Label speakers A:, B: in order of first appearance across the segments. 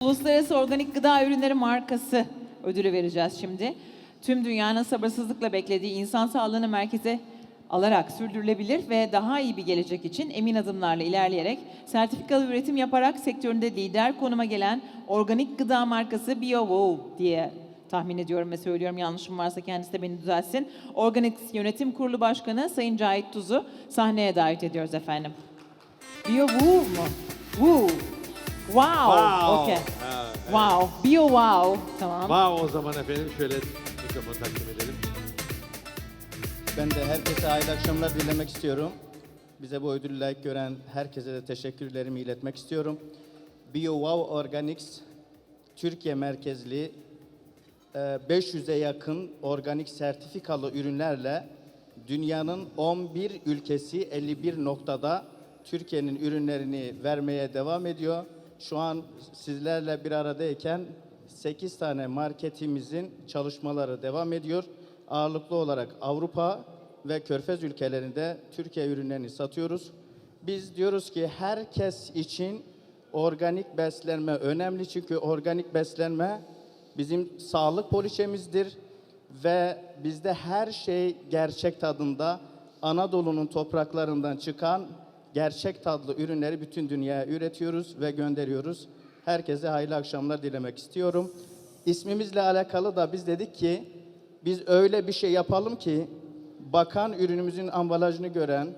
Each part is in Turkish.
A: Uluslararası Organik Gıda Ürünleri Markası ödülü vereceğiz şimdi. Tüm dünyanın sabırsızlıkla beklediği insan sağlığını merkeze alarak sürdürülebilir ve daha iyi bir gelecek için emin adımlarla ilerleyerek sertifikalı üretim yaparak sektöründe lider konuma gelen organik gıda markası BioWow diye tahmin ediyorum ve söylüyorum yanlışım varsa kendisi de beni düzeltsin. Organik Yönetim Kurulu Başkanı Sayın Cahit Tuz'u sahneye davet ediyoruz efendim. BioWow mu? Woo. Wow.
B: Wow.
A: Okay.
B: Evet.
A: Wow. BioWow. Tamam.
B: Wow o zaman efendim şöyle mikrofonu takdim edelim.
C: Ben de herkese hayırlı akşamlar dilemek istiyorum. Bize bu ödülü layık gören herkese de teşekkürlerimi iletmek istiyorum. BioWow Organics Türkiye merkezli e, 500'e yakın organik sertifikalı ürünlerle dünyanın 11 ülkesi 51 noktada Türkiye'nin ürünlerini vermeye devam ediyor. Şu an sizlerle bir aradayken 8 tane marketimizin çalışmaları devam ediyor. Ağırlıklı olarak Avrupa ve Körfez ülkelerinde Türkiye ürünlerini satıyoruz. Biz diyoruz ki herkes için organik beslenme önemli çünkü organik beslenme bizim sağlık poliçemizdir ve bizde her şey gerçek tadında Anadolu'nun topraklarından çıkan gerçek tadlı ürünleri bütün dünyaya üretiyoruz ve gönderiyoruz. Herkese hayırlı akşamlar dilemek istiyorum. İsmimizle alakalı da biz dedik ki biz öyle bir şey yapalım ki bakan ürünümüzün ambalajını gören,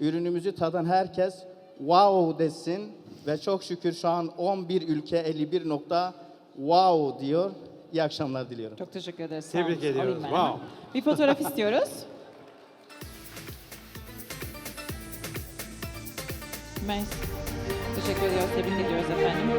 C: ürünümüzü tadan herkes wow desin ve çok şükür şu an 11 ülke 51 nokta wow diyor. İyi akşamlar diliyorum.
A: Çok teşekkür ederiz. Sağ
B: Tebrik
A: olun.
B: ediyoruz.
A: Alayım ben
B: Wow.
A: hemen. Bir fotoğraf istiyoruz. Mersi. Teşekkür ediyoruz. Tebrik ediyoruz efendim.